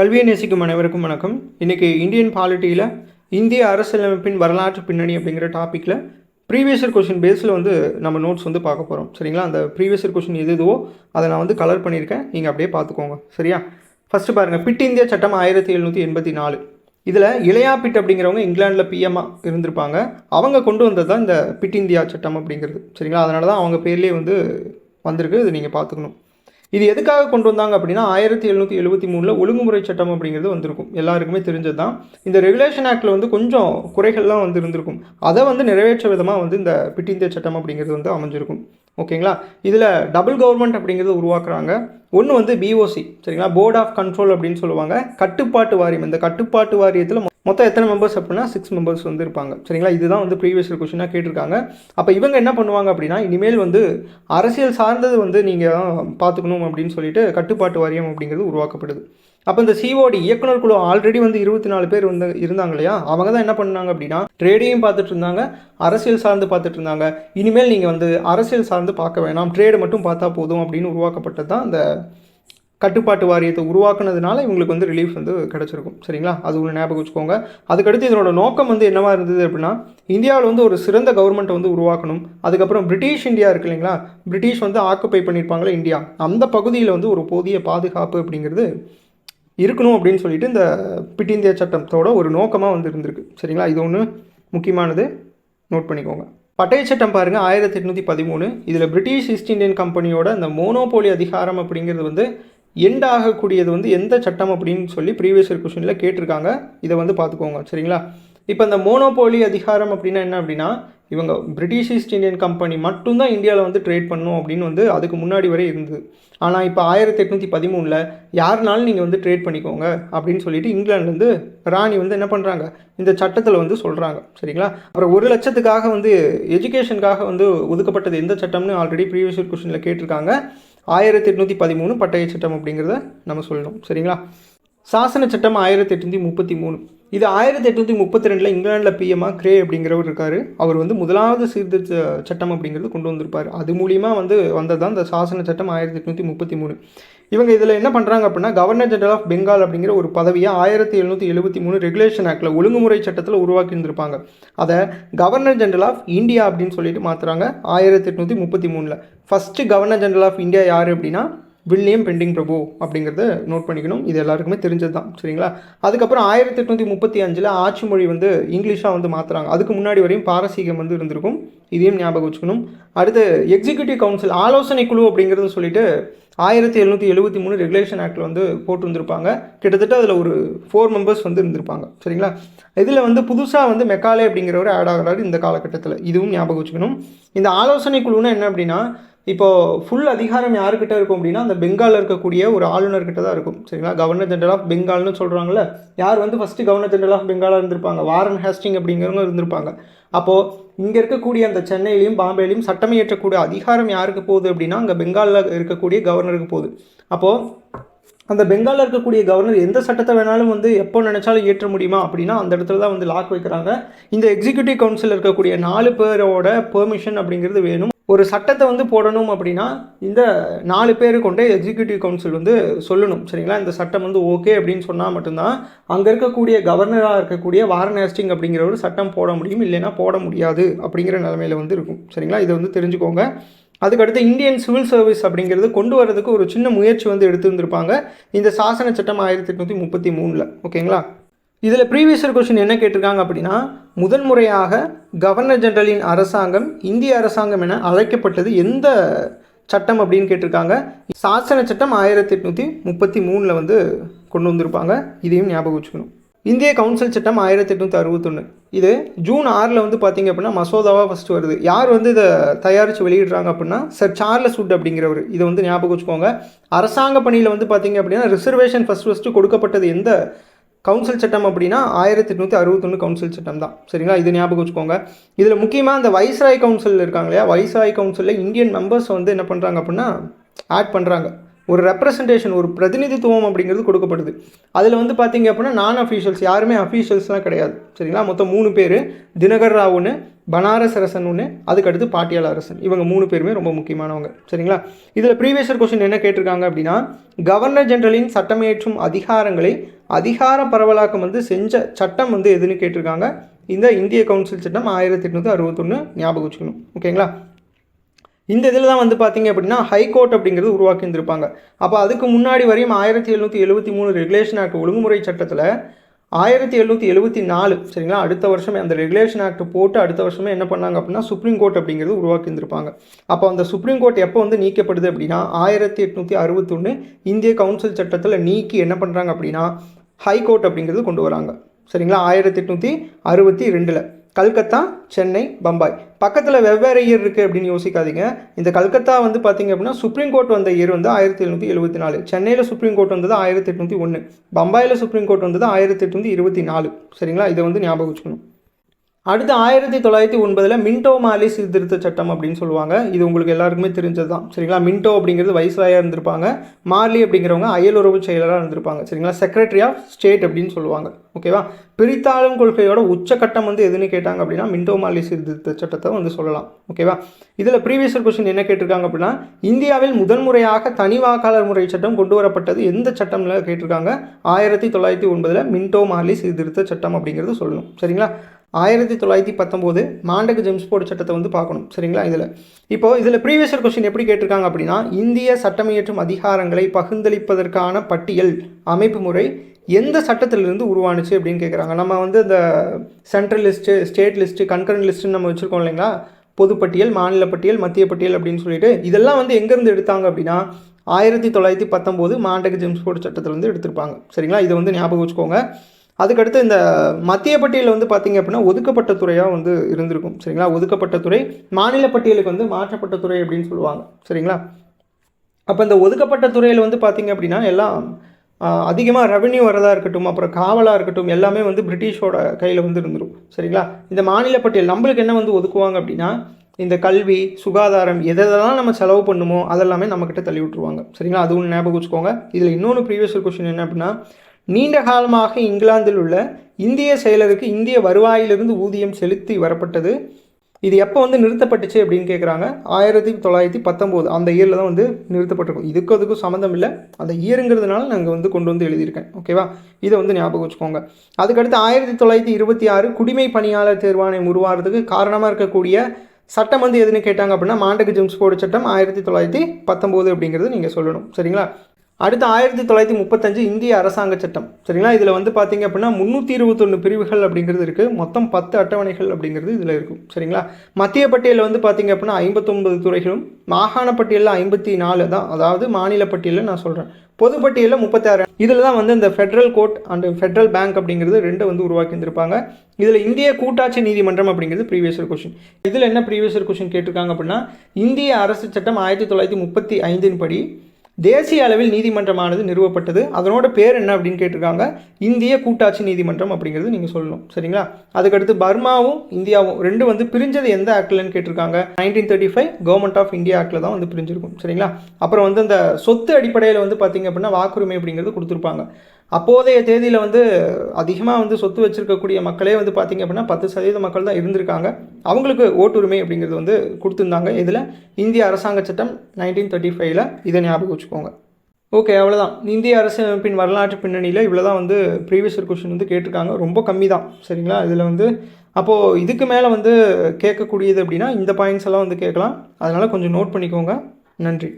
கல்வியை நேசிக்கும் அனைவருக்கும் வணக்கம். இன்றைக்கி இந்தியன் பாலிட்டியில் இந்திய அரசியலமைப்பின் வரலாற்று பின்னணி அப்படிங்கிற டாப்பிக்கில் ப்ரீவியஸர் கொஷின் பேஸில் வந்து நம்ம நோட்ஸ் வந்து பார்க்க போகிறோம் சரிங்களா? அந்த ப்ரீவியஸர் கொஷின் எது எதுவோ அதை நான் வந்து கலர் பண்ணியிருக்கேன். நீங்கள் அப்படியே பார்த்துக்கோங்க. சரியா? ஃபஸ்ட்டு பாருங்கள் பிட் இந்தியா சட்டம் ஆயிரத்தி எழுநூற்றி எண்பத்தி நாலு. இதில் இளையா பிட் அப்படிங்கிறவங்க இங்கிலாந்தில் பிஎம்மாக இருந்திருப்பாங்க. அவங்க கொண்டு வந்தது தான் இந்த பிட் இந்தியா சட்டம் அப்படிங்கிறது. சரிங்களா? அதனால தான் அவங்க பேர்லேயே வந்து வந்திருக்கு. இது நீங்கள் பார்த்துக்கணும். இது எதுக்காக கொண்டு வந்தாங்க அப்படின்னா ஆயிரத்தி எழுநூற்றி எழுபத்தி மூணில் ஒழுங்குமுறை சட்டம் அப்படிங்கிறது வந்திருக்கும். எல்லாருக்குமே தெரிஞ்சது தான் இந்த ரெகுலேஷன் ஆக்டில் வந்து கொஞ்சம் குறைகள்லாம் வந்து இருந்திருக்கும். அதை வந்து நிறைவேற்ற விதமாக வந்து இந்த பிட்டிந்திய சட்டம் அப்படிங்கிறது வந்து அமைஞ்சிருக்கும். ஓகேங்களா? இதில் டபுள் கவர்மெண்ட் அப்படிங்கிறது உருவாக்குறாங்க. ஒன்று வந்து பிஓசி சரிங்களா? போர்ட் ஆஃப் கண்ட்ரோல் அப்படின்னு சொல்லுவாங்க. கட்டுப்பாட்டு வாரியம். இந்த கட்டுப்பாட்டு வாரியத்தில் மொத்தம் எத்தனை மெம்பர்ஸ் அப்படின்னா சிக்ஸ் மெம்பர்ஸ் வந்து இருப்பாங்க. சரிங்களா? இதுதான் வந்து ப்ரீவியஸ் கொஷினாக கேட்டிருக்காங்க. அப்போ இவங்க என்ன பண்ணுவாங்க அப்படின்னா இனிமேல் வந்து அரசியல் சார்ந்தது வந்து நீங்கள் பார்த்துக்கணும் அப்படின்னு சொல்லிட்டு கட்டுப்பாட்டு வாரியம் அப்படிங்கிறது உருவாக்கப்படுது. அப்போ இந்த சிஓடி இயக்குனர் குழு ஆல்ரெடி வந்து இருபத்தி நாலு பேர் வந்து இருந்தாங்க இல்லையா? அவங்க தான் என்ன பண்ணாங்க அப்படின்னா ட்ரேடையும் பார்த்துட்டு இருந்தாங்க அரசியல் சார்ந்து பார்த்துட்டு இருந்தாங்க. இனிமேல் நீங்கள் வந்து அரசியல் சார்ந்து பார்க்க வேணாம். ட்ரேடு மட்டும் பார்த்தா போதும் அப்படின்னு உருவாக்கப்பட்டது தான் இந்த கட்டுப்பாட்டு வாரியத்தை உருவாக்குனதுனால இவங்களுக்கு வந்து ரிலீஃப் வந்து கிடச்சிருக்கும். சரிங்களா? அது ஒன்று ஞாபகம் வச்சுக்கோங்க. அதுக்கடுத்து இதனோட நோக்கம் வந்து என்னவாக இருந்தது அப்படின்னா இந்தியாவில் வந்து ஒரு சிறந்த கவர்மெண்ட்டை வந்து உருவாக்கணும். அதுக்கப்புறம் பிரிட்டிஷ் இந்தியா இருக்கு இல்லைங்களா? பிரிட்டிஷ் வந்து ஆக்குப்பை பண்ணியிருப்பாங்களே இந்தியா. அந்த பகுதியில் வந்து ஒரு போதிய பாதுகாப்பு அப்படிங்கிறது இருக்கணும் அப்படின்னு சொல்லிட்டு இந்த பிட் இந்தியா சட்டத்தோட ஒரு நோக்கமாக வந்து இருந்திருக்கு. சரிங்களா? இது ஒன்று முக்கியமானது. நோட் பண்ணிக்கோங்க. பட்டய சட்டம் பாருங்கள் ஆயிரத்தி எட்நூற்றி பதிமூணு. இதில் பிரிட்டிஷ் ஈஸ்ட் இந்தியன் கம்பெனியோட இந்த மோனோபோலி அதிகாரம் அப்படிங்கிறது வந்து எண்ட் ஆகக்கூடியது வந்து எந்த சட்டம் அப்படின்னு சொல்லி ப்ரீவியஸ் கொஷனில் கேட்டிருக்காங்க. இதை வந்து பார்த்துக்கோங்க சரிங்களா? இப்போ இந்த மோனோபோலி அதிகாரம் அப்படின்னா என்ன அப்படின்னா இவங்க பிரிட்டிஷ் ஈஸ்ட் இந்தியன் கம்பெனி மட்டும்தான் இந்தியாவில் வந்து ட்ரேட் பண்ணும் அப்படின்னு வந்து அதுக்கு முன்னாடி வரை இருந்தது. ஆனால் இப்போ ஆயிரத்தி எட்நூற்றி பதிமூணில் யாருனாலும் நீங்கள் வந்து ட்ரேட் பண்ணிக்கோங்க அப்படின்னு சொல்லிட்டு இங்கிலாந்துலேருந்து ராணி வந்து என்ன பண்ணுறாங்க இந்த சட்டத்தில் வந்து சொல்கிறாங்க சரிங்களா? அப்புறம் ஒரு லட்சத்துக்காக வந்து எஜுகேஷனுக்காக வந்து ஒதுக்கப்பட்டது எந்த சட்டம்னு ஆல்ரெடி ப்ரீவியஸ் கொஷனில் கேட்டிருக்காங்க. ஆயிரத்தி எட்நூற்றி பதிமூணு பட்டய சட்டம் அப்படிங்கிறத நம்ம சொல்லணும். சரிங்களா? சாசன சட்டம் ஆயிரத்தி எட்நூற்றி முப்பத்தி மூணு. இது ஆயிரத்தி எட்நூற்றி முப்பத்தி ரெண்டில் இங்கிலாண்டில் பிஎம்ஆ கிரே அப்படிங்கிறவர் இருக்கார். அவர் வந்து முதலாவது சீர்திருத்த சட்டம் அப்படிங்கிறது கொண்டு வந்திருப்பார். அது மூலியமாக வந்து வந்தது தான் இந்த சாசன சட்டம் ஆயிரத்தி எட்நூற்றி முப்பத்தி மூணு. இவங்க இதில் என்ன பண்ணுறாங்க அப்படின்னா கவர்னர் ஜெனரல் ஆஃப் பெங்கால் அப்படிங்கிற ஒரு பதவியை ஆயிரத்தி எழுநூற்றி எழுபத்தி மூணு ரெகுலேஷன் ஆக்டில் ஒழுங்குமுறை சட்டத்தில் உருவாக்கி இருந்திருப்பாங்க அதை கவர்னர் ஜெனரல் ஆஃப் இந்தியா அப்படின்னு சொல்லிட்டு மாற்றுறாங்க ஆயிரத்தி எட்நூற்றி முப்பத்தி மூணில். First governor general of India யார் அப்படின்னா வில்லியம் பெண்டிங் பிரபு அப்படிங்கிறத நோட் பண்ணிக்கணும். இது எல்லாருக்குமே தெரிஞ்சது தான் சரிங்களா? அதுக்கப்புறம் ஆயிரத்தி எட்நூற்றி முப்பத்தி அஞ்சில் ஆட்சி மொழி வந்து இங்கிலீஷாக வந்து மாற்றுறாங்க அதுக்கு முன்னாடி வரையும் பாரசீகம் வந்து இருந்திருக்கும். இதையும் ஞாபகம் வச்சுக்கணும். அடுத்து எக்ஸிக்யூட்டிவ் கவுன்சில் ஆலோசனை குழு அப்படிங்கிறது சொல்லிட்டு ஆயிரத்தி எழுநூற்றி எழுபத்தி மூணு ரெகுலேஷன் ஆக்டில் வந்து போட்டு வந்திருப்பாங்க கிட்டத்தட்ட அதில் ஒரு ஃபோர் மெம்பர்ஸ் வந்து இருந்திருப்பாங்க. சரிங்களா? இதில் வந்து புதுசாக வந்து மெக்காலே அப்படிங்கிறவர் ஆட் ஆகிறாரு இந்த காலகட்டத்தில். இதுவும் ஞாபகம் வச்சுக்கணும். இந்த ஆலோசனை குழுன்னா என்ன அப்படின்னா இப்போது ஃபுல் அதிகாரம் யாருக்கிட்ட இருக்கும் அப்படின்னா அந்த பெங்காலில் இருக்கக்கூடிய ஒரு ஆளுநர்கிட்ட தான் இருக்கும். சரிங்களா? கவர்னர் ஜெனரல் ஆஃப் பெங்கால்னு சொல்கிறாங்களே யார் வந்து ஃபஸ்ட்டு கவர்னர் ஜெனரல் ஆஃப் பெங்காலாக இருந்திருப்பாங்க? வாரன் ஹேஸ்டிங் அப்படிங்கிறவங்க இருந்திருப்பாங்க. அப்போது இங்கே இருக்கக்கூடிய அந்த சென்னையிலையும் பாம்பேலையும் சட்டம் இயற்றக்கூடிய அதிகாரம் யாருக்கு போகுது அப்படின்னா அங்கே பெங்காலில் இருக்கக்கூடிய கவர்னருக்கு போகுது. அப்போது அந்த பெங்காலில் இருக்கக்கூடிய கவர்னர் எந்த சட்டத்தை வேணாலும் வந்து எப்போ நினச்சாலும் இயற்ற முடியுமா அப்படின்னா அந்த இடத்துல தான் வந்து லாக் வைக்கிறாங்க. இந்த எக்ஸிக்யூட்டிவ் கவுன்சில் இருக்கக்கூடிய நாலு பேரோட பெர்மிஷன் அப்படிங்கிறது வேணும். ஒரு சட்டத்தை வந்து போடணும் அப்படின்னா இந்த நாலு பேர் கொண்டே எக்ஸிக்யூட்டிவ் கவுன்சில் வந்து சொல்லணும். சரிங்களா? இந்த சட்டம் வந்து ஓகே அப்படின்னு சொன்னால் மட்டும்தான் அங்கே இருக்கக்கூடிய கவர்னராக இருக்கக்கூடிய வாரன் ஹேஸ்டிங் அப்படிங்கிற ஒரு சட்டம் போட முடியும். இல்லைன்னா போட முடியாது அப்படிங்கிற நிலமையில வந்து இருக்கும். சரிங்களா? இதை வந்து தெரிஞ்சுக்கோங்க. அதுக்கடுத்து இந்தியன் சிவில் சர்வீஸ் அப்படிங்கிறது கொண்டு வரதுக்கு ஒரு சின்ன முயற்சி வந்து எடுத்துருந்துருப்பாங்க இந்த சாசன சட்டம் ஆயிரத்தி எட்நூற்றி முப்பத்தி மூணில். ஓகேங்களா? இதில் ப்ரீவியஸர் கொஷின் என்ன கேட்டிருக்காங்க அப்படின்னா முதன்முறையாக கவர்னர் ஜெனரலின் அரசாங்கம் இந்திய அரசாங்கம் என அழைக்கப்பட்டது எந்த சட்டம் அப்படின்னு கேட்டிருக்காங்க? சாசன சட்டம் ஆயிரத்தி எட்நூற்றி முப்பத்தி மூணில் வந்து கொண்டு வந்திருப்பாங்க. இதையும் ஞாபகம் வச்சுக்கணும். இந்திய கவுன்சில் சட்டம் ஆயிரத்தி எட்நூற்றி அறுபத்தொன்று இது ஜூன் ஆறில் வந்து பார்த்திங்க அப்படின்னா மசோதாவாக ஃபஸ்ட்டு வருது. யார் வந்து இதை தயாரித்து வெளியிடுறாங்க அப்படின்னா சர் சார்லஸ் வுட் அப்படிங்கிறவர். இதை வந்து ஞாபகம் வச்சுக்கோங்க. அரசாங்க பணியில் வந்து பார்த்திங்க அப்படின்னா ரிசர்வேஷன் ஃபஸ்ட் ஃபஸ்ட்டு கொடுக்கப்பட்டது எந்த கவுன்சில் சட்டம் அப்படின்னா ஆயிரத்தி எட்நூற்றி அறுபத்தொன்று கவுன்சில் சட்டம் தான். சரிங்களா? இது ஞாபகம் வச்சுக்கோங்க. இதில் முக்கியமாக இந்த வைஸ்ராய் கவுன்சில் இருக்காங்க இல்லையா? வைஸ்ராய் கவுன்சிலில் இந்தியன் மெம்பர்ஸ் வந்து என்ன பண்ணுறாங்க அப்படின்னா ஆட் பண்ணுறாங்க ஒரு ரெப்ரசன்டேஷன் ஒரு பிரதிநிதித்துவம் அப்படிங்கிறது கொடுக்கப்படுது. அதில் வந்து பார்த்தீங்க அப்படின்னா நான் அஃபீஷியல்ஸ் யாருமே அஃபீஷியல்ஸ்லாம் கிடையாது. சரிங்களா? மொத்தம் மூணு பேர். தினகர் ராவ் ஒன்று பனாரஸ் அரசன் ஒன்று அதுக்கடுத்து பாட்டியால் அரசன். இவங்க மூணு பேருமே ரொம்ப முக்கியமானவங்க. சரிங்களா? இதில் ப்ரீவியஸர் கொஸ்டின் என்ன கேட்டிருக்காங்க அப்படின்னா கவர்னர் ஜெனரலின் சட்டமேற்றும் அதிகாரங்களை அதிகார பரவலாக்கம் வந்து செஞ்ச சட்டம் வந்து எதுன்னு கேட்டிருக்காங்க. இந்த இந்திய கவுன்சில் சட்டம் ஆயிரத்தி எட்நூற்றி அறுபத்தொன்று ஞாபகம் வச்சுக்கணும். ஓகேங்களா? இந்த இதில் தான் வந்து பார்த்தீங்க அப்படின்னா ஹைகோர்ட் அப்படிங்கிறது உருவாக்கி இருந்திருப்பாங்க அப்போ அதுக்கு முன்னாடி வரையும் ஆயிரத்தி எழுநூற்றி எழுபத்தி மூணு ரெகுலேஷன் ஆக்ட் ஒழுங்குமுறை சட்டத்தில் ஆயிரத்தி எழுநூற்றி எழுபத்தி நாலு சரிங்களா? அடுத்த வருஷமே அந்த ரெகுலேஷன் ஆக்ட் போட்டு அடுத்த வருஷமே என்ன பண்ணாங்க அப்படின்னா சுப்ரீம் கோர்ட் அப்படிங்கிறது உருவாக்கி இருந்திருப்பாங்க அப்போ அந்த சுப்ரீம் கோர்ட் எப்போ வந்து நீக்கப்படுது அப்படின்னா ஆயிரத்தி எட்நூற்றி அறுபத்தொன்று இந்திய கவுன்சில் சட்டத்தில் நீக்கி என்ன பண்ணுறாங்க அப்படின்னா ஹைகோர்ட் அப்படிங்கிறது கொண்டு வராங்க. சரிங்களா? ஆயிரத்தி எட்நூற்றி அறுபத்தி ரெண்டில். கல்கத்தா சென்னை பம்பாய். பக்கத்தில் வெவ்வேறு இயர் இருக்குது அப்படின்னு யோசிக்காதீங்க. இந்த கல்கத்தா வந்து பார்த்தீங்க அப்படின்னா சுப்ரீம் கோர்ட் வந்த இயர் வந்து ஆயிரத்தி எழுநூற்றி எழுபத்தி நாலு. சென்னையில் சுப்ரீம் கோர்ட் வந்தது ஆயிரத்தி எட்நூற்றி ஒன்று பம்பாயில் சுப்ரீம் கோர்ட் வந்தது ஆயிரத்தி எட்நூற்றி இருபத்தி நாலு. சரிங்களா? இதை வந்து ஞாபகம் வச்சுக்கணும். அடுத்து ஆயிரத்தி தொள்ளாயிரத்தி ஒன்பதில் மின்டோ மாலி சீர்திருத்த சட்டம் அப்படின்னு சொல்லுவாங்க. இது உங்களுக்கு எல்லாருக்குமே தெரிஞ்சது தான் சரிங்களா? மின்டோ அப்படிங்கிறது வைஸ்ராயாக இருந்திருப்பாங்க. மார்லி அப்படிங்கிறவங்க அயலுறவு செயலராக இருந்திருப்பாங்க. சரிங்களா? செக்ரட்டரி ஆஃப் ஸ்டேட் அப்படின்னு சொல்லுவாங்க. ஓகேவா பிரித்தாளும் கொள்கையோட உச்சக்கட்டம் வந்து எதுன்னு கேட்டாங்க அப்படின்னா மின்டோ மாலி சீர்திருத்த சட்டத்தை வந்து சொல்லலாம். ஓகேவா இதில் ப்ரீவியஸர் கொஸ்டின் என்ன கேட்டிருக்காங்க அப்படின்னா இந்தியாவில் முதன்முறையாக தனி வாக்காளர் முறை சட்டம் கொண்டு வரப்பட்டது எந்த சட்டம்ல கேட்டிருக்காங்க? ஆயிரத்தி தொள்ளாயிரத்தி ஒன்பதில் மின்டோ மார்லி சீர்திருத்த சட்டம் அப்படிங்கிறது சொல்லணும். சரிங்களா? ஆயிரத்தி தொள்ளாயிரத்தி பத்தொம்போது மாண்டக ஜெம்ஸ்போர்ட் சட்டத்தை வந்து பார்க்கணும் சரிங்களா? இதில். இப்போ இதில் ப்ரீவியஸர் கொஸ்டின் எப்படி கேட்டிருக்காங்க அப்படின்னா இந்திய சட்டமியற்றும் அதிகாரங்களை பகிர்ந்தளிப்பதற்கான பட்டியல் அமைப்பு முறை எந்த சட்டத்திலிருந்து உருவானுச்சு அப்படின்னு கேட்குறாங்க நம்ம வந்து இந்த central list state list concurrent லிஸ்ட்டுன்னு நம்ம வச்சுருக்கோம் இல்லைங்களா? பொதுப்பட்டியல் மாநில பட்டியல் மத்திய பட்டியல் அப்படின்னு சொல்லிட்டு இதெல்லாம் வந்து எங்கேருந்து எடுத்தாங்க அப்படின்னா ஆயிரத்தி தொள்ளாயிரத்தி பத்தொம்போது மாண்டக ஜெம்ஸ்போர்ட் சட்டத்திலேருந்து எடுத்திருப்பாங்க சரிங்களா? இதை வந்து ஞாபகம் வச்சுக்கோங்க. அதுக்கடுத்து இந்த மத்திய பட்டியலில் வந்து பார்த்திங்க அப்படின்னா ஒதுக்கப்பட்ட துறையாக வந்து இருந்திருக்கும் சரிங்களா? ஒதுக்கப்பட்ட துறை மாநில பட்டியலுக்கு வந்து மாற்றப்பட்ட துறை அப்படின்னு சொல்லுவாங்க சரிங்களா? அப்போ இந்த ஒதுக்கப்பட்ட துறையில் வந்து பார்த்திங்க அப்படின்னா எல்லாம் அதிகமாக ரெவென்யூ வரதாக இருக்கட்டும் அப்புறம் காவலாக இருக்கட்டும் எல்லாமே வந்து பிரிட்டிஷோட கையில் வந்து இருந்துடும் சரிங்களா? இந்த மாநில பட்டியல் நம்மளுக்கு என்ன வந்து ஒதுக்குவாங்க அப்படின்னா இந்த கல்வி சுகாதாரம் எதெல்லாம் நம்ம செலவு பண்ணுமோ அதெல்லாமே நம்மக்கிட்ட தள்ளி விட்டுருவாங்க சரிங்களா? அது ஒன்று ஞாபகம் வச்சுக்கோங்க. இதில் இன்னொன்று ப்ரீவியஸ் கொஷின் என்ன அப்படின்னா நீண்ட காலமாக இங்கிலாந்தில் உள்ள இந்திய செயலருக்கு இந்திய வருவாயிலிருந்து ஊதியம் செலுத்தி வரப்பட்டது. இது எப்போ வந்து நிறுத்தப்பட்டுச்சு அப்படின்னு கேட்குறாங்க ஆயிரத்தி தொள்ளாயிரத்தி பத்தொம்போது அந்த இயரில் தான் வந்து நிறுத்தப்பட்டிருக்கும். இதுக்கும் அதுக்கும் சம்மந்தம் இல்லை. அந்த இயருங்கிறதுனால நாங்கள் வந்து கொண்டு வந்து எழுதியிருக்கேன். ஓகேவா இதை வந்து ஞாபகம் வச்சுக்கோங்க. அதுக்கடுத்து ஆயிரத்தி தொள்ளாயிரத்தி இருபத்தி ஆறு குடிமை பணியாளர் தேர்வாணையம் உருவாகிறதுக்கு காரணமாக இருக்கக்கூடிய சட்டம் வந்து எதுன்னு கேட்டாங்க அப்படின்னா மாண்டக ஜெம்ஸ் போர்டு சட்டம் ஆயிரத்தி தொள்ளாயிரத்தி பத்தொம்போது அப்படிங்கிறது நீங்கள் சொல்லணும். சரிங்களா? அடுத்து ஆயிரத்தி தொள்ளாயிரத்தி முப்பத்தஞ்சு இந்திய அரசாங்க சட்டம். சரிங்களா? இதில் வந்து பார்த்தீங்க அப்படின்னா முந்நூற்றி இருபத்தொன்று பிரிவுகள் அப்படிங்கிறது இருக்குது மொத்தம் பத்து அட்டவணைகள் அப்படிங்கிறது இதில் இருக்கும். சரிங்களா? மத்திய பட்டியலில் வந்து பார்த்தீங்க அப்படின்னா ஐம்பத்தொன்பது துறைகளும் மாகாண பட்டியலில் ஐம்பத்தி நாலு தான். அதாவது மாநில பட்டியலில் நான் சொல்கிறேன் பொதுப்பட்டியலில் முப்பத்தாறு. இதில் தான் வந்து இந்த federal court and federal bank அப்படிங்கிறது ரெண்டு வந்து உருவாக்கி இருந்திருப்பாங்க இதில் இந்திய கூட்டாட்சி நீதிமன்றம் அப்படிங்கிறது ப்ரீவியஸர் கொஷின் இதில் என்ன ப்ரீவியஸர் கொஷின் கேட்டிருக்காங்க அப்படின்னா இந்திய அரசு சட்டம் ஆயிரத்தி தொள்ளாயிரத்தி முப்பத்தி ஐந்தின் படி தேசிய அளவில் நீதிமன்றமானது நிறுவப்பட்டது. அதனோட பேர் என்ன அப்படின்னு கேட்டிருக்காங்க. இந்திய கூட்டாட்சி நீதிமன்றம் அப்படிங்கிறது நீங்கள் சொல்லணும். சரிங்களா? அதுக்கடுத்து பர்மாவும் இந்தியாவும் ரெண்டு வந்து பிரிஞ்சது எந்த ஆக்ட்லன்னு கேட்டிருக்காங்க. Nineteen thirty five government of India ஆக்டில் தான் வந்து பிரிஞ்சிருக்கும். சரிங்களா? அப்புறம் வந்து அந்த சொத்து அடிப்படையில் வந்து பார்த்திங்க அப்படின்னா வாக்குரிமை அப்படிங்கிறது கொடுத்துருப்பாங்க. அப்போதைய தேதியில் வந்து அதிகமாக வந்து சொத்து வச்சுருக்கக்கூடிய மக்களே வந்து பார்த்திங்க அப்படின்னா பத்து சதவீத மக்கள் தான் இருந்திருக்காங்க. அவங்களுக்கு ஓட்டுரிமை அப்படிங்கிறது வந்து கொடுத்துருந்தாங்க. இதில் இந்திய அரசாங்க சட்டம் நைன்டீன் தேர்ட்டி ஃபைவ்ல இதை ஞாபகம் வச்சுக்கோங்க. ஓகே அவ்வளோதான் இந்திய அரசமைப்பின் வரலாற்று பின்னணியில் இவ்வளோ தான் வந்து ப்ரீவியஸ் கொஷின் வந்து கேட்டிருக்காங்க. ரொம்ப கம்மி தான் சரிங்களா? இதில் வந்து அப்போது இதுக்கு மேலே வந்து கேட்கக்கூடியது அப்படின்னா இந்த பாயிண்ட்ஸ் எல்லாம் வந்து கேட்கலாம். அதனால் கொஞ்சம் நோட் பண்ணிக்கோங்க. நன்றி.